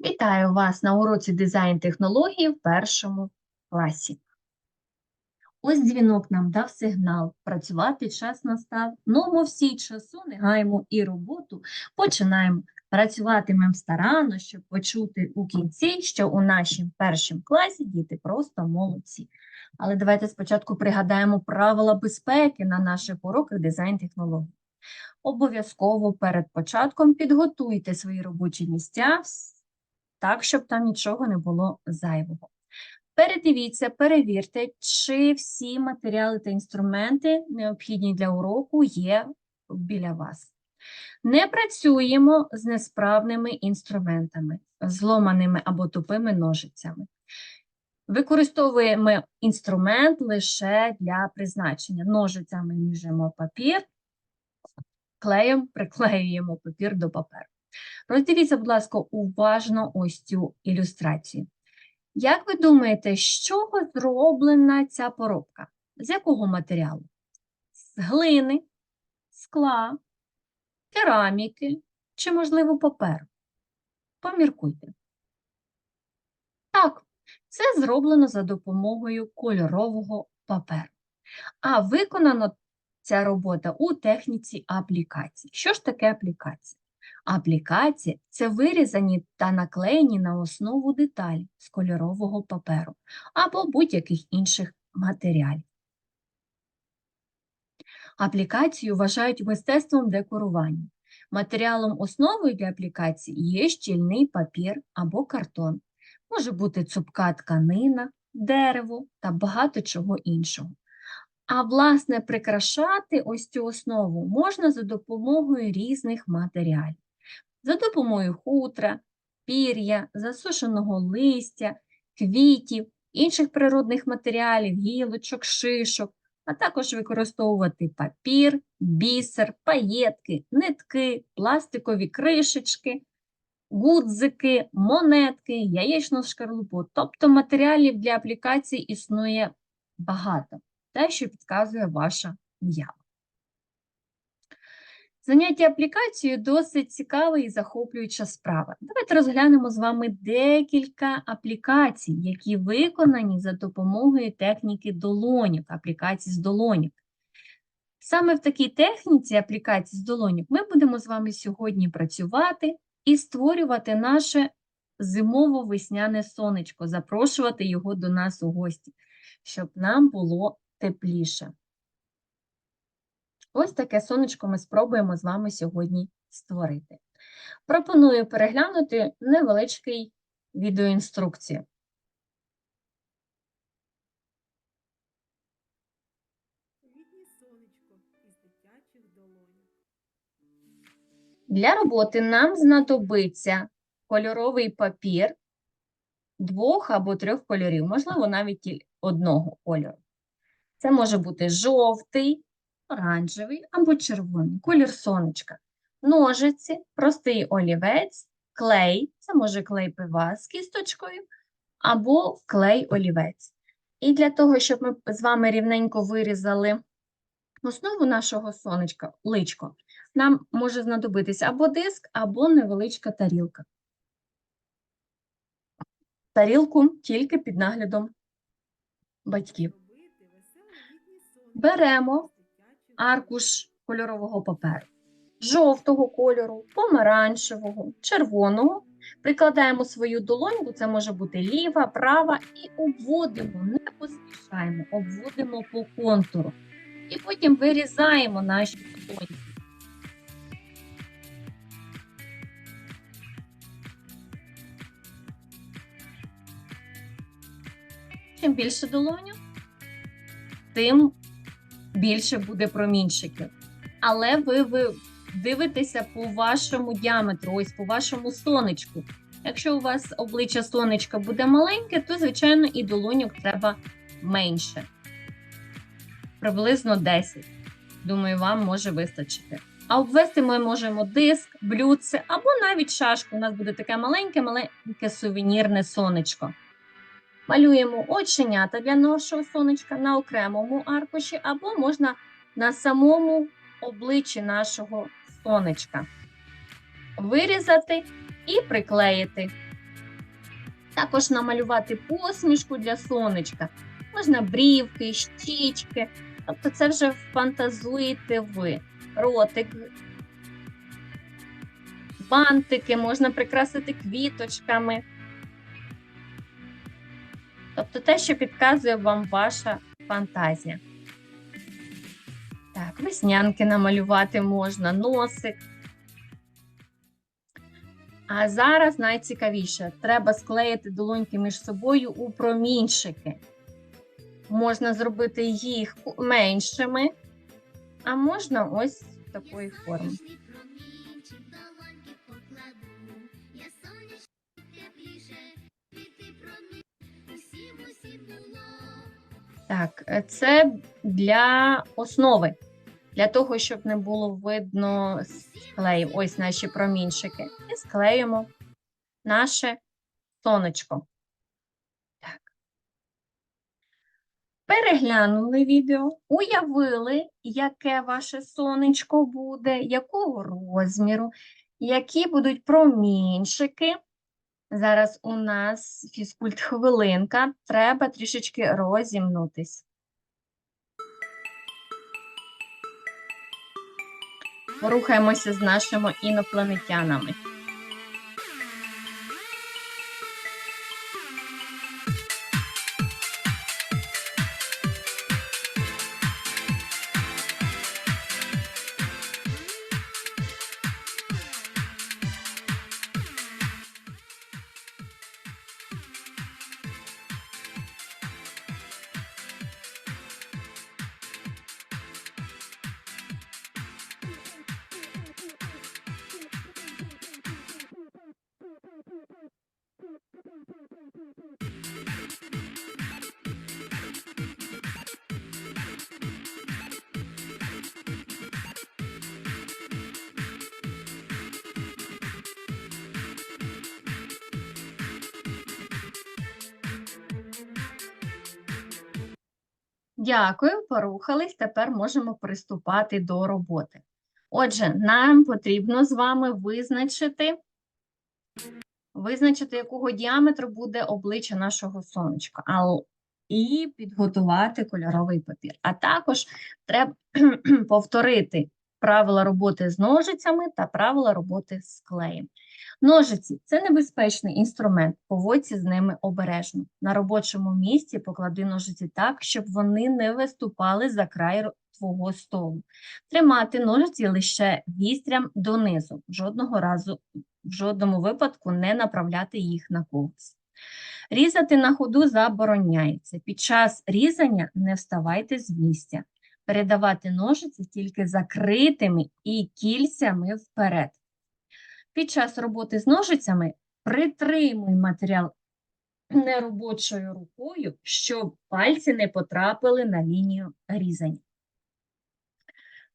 Вітаю вас на уроці дизайн технології в першому класі. Ось дзвінок нам дав сигнал. Працювати час настав. Ми всі часу не гаємо і роботу починаємо. Працюватимемо старанно, щоб почути у кінці, що у нашому першому класі діти просто молодці. Але давайте спочатку пригадаємо правила безпеки на наших уроках дизайн технологій. Обов'язково перед початком підготуйте свої робочі місця так, щоб там нічого не було зайвого. Передивіться, перевірте, чи всі матеріали та інструменти, необхідні для уроку, є біля вас. Не працюємо з несправними інструментами, зломаними або тупими ножицями. Використовуємо інструмент лише для призначення. Ножицями ріжемо папір, клеєм приклеюємо папір до паперу. Роздивіться, будь ласка, уважно ось цю ілюстрацію. Як ви думаєте, з чого зроблена ця поробка? З якого матеріалу? З глини, скла, кераміки чи, можливо, паперу? Поміркуйте. Так, це зроблено за допомогою кольорового паперу. А виконано ця робота у техніці аплікації. Що ж таке аплікація? Аплікація – це вирізані та наклеєні на основу деталі з кольорового паперу або будь-яких інших матеріалів. Аплікацію вважають мистецтвом декорування. Матеріалом основою для аплікації є щільний папір або картон. Може бути цупка тканина, дерево та багато чого іншого. А власне прикрашати ось цю основу можна за допомогою різних матеріалів. За допомогою хутра, пір'я, засушеного листя, квітів, інших природних матеріалів, гілочок, шишок, а також використовувати папір, бісер, паєтки, нитки, пластикові кришечки, гудзики, монетки, яєчну шкарлупу. Тобто матеріалів для аплікації існує багато, те, що підказує ваша уява. Заняття аплікацією досить цікава і захоплююча справа. Давайте розглянемо з вами декілька аплікацій, які виконані за допомогою техніки долонік, аплікацій з долонік. Саме в такій техніці аплікацій з долонік ми будемо з вами сьогодні працювати і створювати наше зимово-весняне сонечко, запрошувати його до нас у гості, щоб нам було тепліше. Ось таке сонечко ми спробуємо з вами сьогодні створити. Пропоную переглянути невеличкий відеоінструкцію. Для роботи нам знадобиться кольоровий папір двох або трьох кольорів, можливо, навіть одного кольору. Це може бути жовтий, оранжевий або червоний, колір сонечка. Ножиці, простий олівець, клей, це може клей пива з кісточкою, або клей олівець. І для того, щоб ми з вами рівненько вирізали основу нашого сонечка, личко, нам може знадобитися або диск, або невеличка тарілка. Тарілку тільки під наглядом батьків. Беремо аркуш кольорового паперу. Жовтого кольору, помаранчевого, червоного. Прикладаємо свою долоньку, це може бути ліва, права, і обводимо, не поспішаємо, обводимо по контуру. І потім вирізаємо наші долоньки. Чим більше долоню, тим більше буде промінчиків. Але ви, ви дивитеся по вашому діаметру, ось по вашому сонечку. Якщо у вас обличчя сонечка буде маленьке, то, звичайно, і долоньок треба менше. Приблизно 10. Думаю, вам може вистачити. А обвести ми можемо диск, блюдце або навіть шашку. У нас буде таке маленьке, маленьке сувенірне сонечко. Малюємо оченята для нашого сонечка на окремому аркуші, або можна на самому обличчі нашого сонечка. Вирізати і приклеїти. Також намалювати посмішку для сонечка. Можна брівки, щічки. Тобто це вже фантазуєте ви. Ротик, бантики, можна прикрасити квіточками. Тобто те, що підказує вам ваша фантазія. Так, веснянки намалювати можна, носик. А зараз найцікавіше. Треба склеїти долоньки між собою у промінчики. Можна зробити їх меншими, а можна ось такої форми. Так, е, це для основи, для того, щоб не було видно склеїв. Ось наші промінчики. І склеїмо наше сонечко. Так. Переглянули відео, уявили, яке ваше сонечко буде, якого розміру, які будуть промінчики. Зараз у нас фізкульт хвилинка, треба трішечки розімнутись. Рухаємося з нашими інопланетянами. Дякую, порухались. Тепер можемо приступати до роботи. Отже, нам потрібно з вами визначити, визначити, якого діаметру буде обличчя нашого сонечка, і підготувати кольоровий папір. А також треба повторити правила роботи з ножицями та правила роботи з клеєм. Ножиці це небезпечний інструмент, поводься з ними обережно. На робочому місці поклади ножиці так, щоб вони не виступали за край твого столу. Тримати ножиці лише вістрям донизу, жодного разу, в жодному випадку не направляти їх на когось. Різати на ходу забороняється. Під час різання не вставайте з місця. Передавати ножиці тільки закритими і кільцями вперед. Під час роботи з ножицями притримуй матеріал неробочою рукою, щоб пальці не потрапили на лінію різання.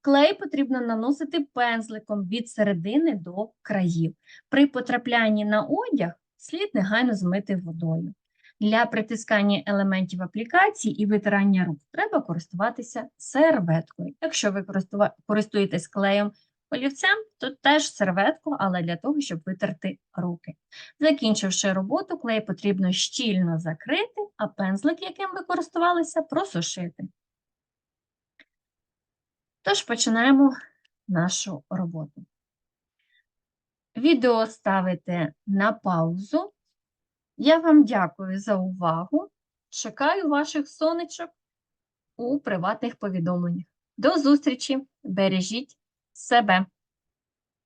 Клей потрібно наносити пензликом від середини до країв. При потраплянні на одяг слід негайно змити водою. Для притискання елементів аплікації і витирання рук треба користуватися серветкою. Якщо ви користуєтесь клеєм олівцем, то теж серветку, але для того, щоб витерти руки. Закінчивши роботу, клей потрібно щільно закрити, а пензлик, яким ви користувалися, просушити. Тож починаємо нашу роботу. Відео ставите на паузу. Я вам дякую за увагу. Чекаю ваших сонечок у приватних повідомленнях. До зустрічі! Бережіть себе!